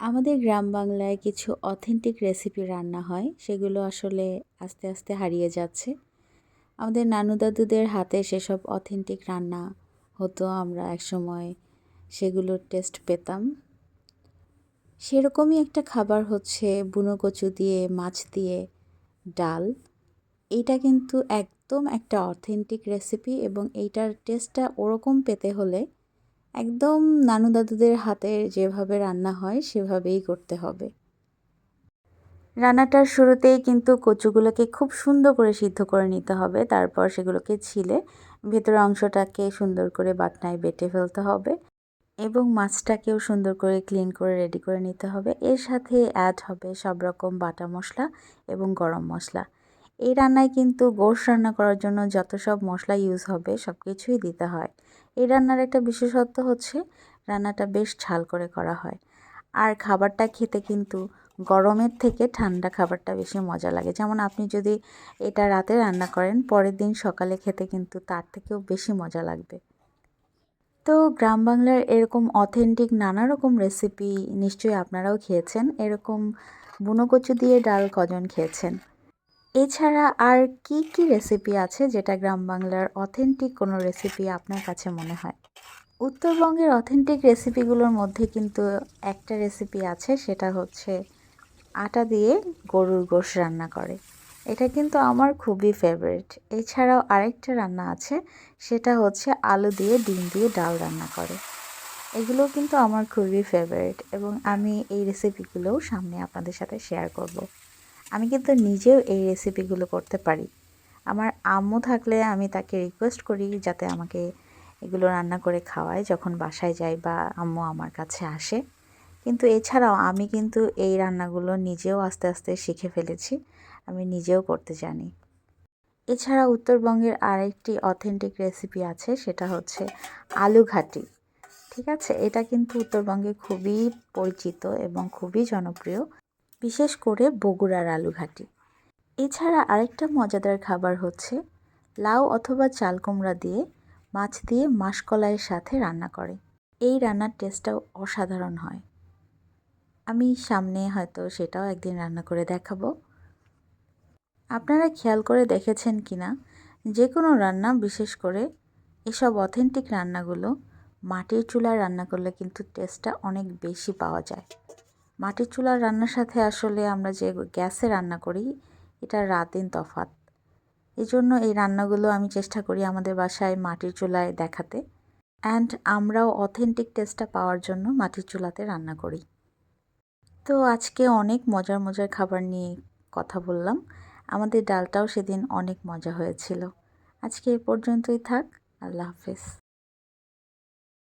আমাদের গ্রাম বাংলায় কিছু অথেন্টিক রেসিপি রান্না হয়, সেগুলো আসলে আস্তে আস্তে হারিয়ে যাচ্ছে। আমাদের নানু দাদুদের হাতে সেসব অথেন্টিক রান্না হতো, আমরা একসময় সেগুলোর টেস্ট পেতাম। সেরকমই একটা খাবার হচ্ছে বুনো কচু দিয়ে, মাছ দিয়ে ডাল। এইটা কিন্তু একদম একটা অথেন্টিক রেসিপি এবং এইটার টেস্টটা ওরকম পেতে হলে একদম নানু দাদুদের হাতে যেভাবে রান্না হয়, সেভাবেই করতে হবে। রান্নাটার শুরুতেই কিন্তু কচুগুলোকে খুব সুন্দর করে সিদ্ধ করে নিতে হবে, তারপর সেগুলোকে ছিলে ভেতরের অংশটাকে সুন্দর করে বাটনায় বেটে ফেলতে হবে এবং মাছটাকেও সুন্দর করে ক্লিন করে রেডি করে নিতে হবে। এর সাথে অ্যাড হবে সব রকম বাটা মশলা এবং গরম মশলা। এই রান্নায় কিন্তু গোশ রান্না করার জন্য যত সব মশলা ইউজ হবে সব কিছুই দিতে হয়। এই রান্নার একটা বিশেষত্ব হচ্ছে রান্নাটা বেশ ঝাল করে করা হয়। আর খাবারটা খেতে কিন্তু গরমের থেকে ঠান্ডা খাবারটা বেশি মজা লাগে। যেমন আপনি যদি এটা রাতে রান্না করেন, পরের দিন সকালে খেতে কিন্তু তার থেকেও বেশি মজা লাগবে। তো গ্রাম বাংলার এরকম অথেন্টিক নানা রকম রেসিপি নিশ্চয়ই আপনারাও খেয়েছেন। এরকম বুনো কচু দিয়ে ডাল কজন খেয়েছেন? এছাড়া আর কি কি রেসিপি আছে যেটা গ্রাম বাংলার অথেন্টিক কোনো রেসিপি আপনার কাছে মনে হয়? উত্তরবঙ্গের অথেন্টিক রেসিপিগুলোর মধ্যে কিন্তু একটা রেসিপি আছে, সেটা হচ্ছে আটা দিয়ে গরুর গোশ রান্না করে। এটা কিন্তু আমার খুবই ফেভারিট এছাড়াও আরেকটা রান্না আছে, সেটা হচ্ছে আলু দিয়ে ডিম দিয়ে ডাল রান্না করে। এগুলো কিন্তু আমার খুবই ফেভারিট এবং আমি এই রেসিপিগুলোও সামনে আপনাদের সাথে শেয়ার করব। আমি কিন্তু নিজেও এই রেসিপিগুলো করতে পারি। আমার আম্মু থাকলে আমি তাকে রিকোয়েস্ট করি যাতে আমাকে এগুলো রান্না করে খাওয়ায় যখন বাসায় যাই বা আম্মু আমার কাছে আসে। কিন্তু এছাড়াও আমি কিন্তু এই রান্নাগুলো নিজেও আস্তে আস্তে শিখে ফেলেছি, আমি নিজেও করতে জানি। এছাড়া উত্তরবঙ্গের আরেকটি অথেন্টিক রেসিপি আছে, সেটা হচ্ছে আলু ঘাটি। ঠিক আছে? এটা কিন্তু উত্তরবঙ্গে খুবই পরিচিত এবং খুবই জনপ্রিয়। বিশেষ করে বগুড়ার আলু ঘাটি এছাড়া আরেকটা মজাদার খাবার হচ্ছে লাউ অথবা চাল কুমড়া দিয়ে মাছ দিয়ে মাসকলাইয়ের সাথে রান্না করে। এই রান্নার টেস্টটাও অসাধারণ হয়। আমি সামনে হয়তো সেটাও একদিন রান্না করে দেখাবো। আপনারা খেয়াল করে দেখেছেন কি না যে কোনো রান্না, বিশেষ করে এসব অথেন্টিক রান্নাগুলো মাটির চুলায় রান্না করলে কিন্তু টেস্টটা অনেক বেশি পাওয়া যায়। মাটির চুলার রান্নার সাথে আসলে আমরা যে গ্যাসে রান্না করি, এটা রাত দিন তফাত এই জন্য এই রান্নাগুলো আমি চেষ্টা করি আমাদের বাসায় মাটির চুলায় দেখাতে। অ্যান্ড আমরাও অথেন্টিক টেস্টটা পাওয়ার জন্য মাটির চুলাতে রান্না করি। তো আজকে অনেক মজার মজার খাবার নিয়ে কথা বললাম। আমাদের ডালটাও সেদিন অনেক মজা হয়েছিল। আজকে এ পর্যন্তই থাক। আল্লাহ হাফেজ।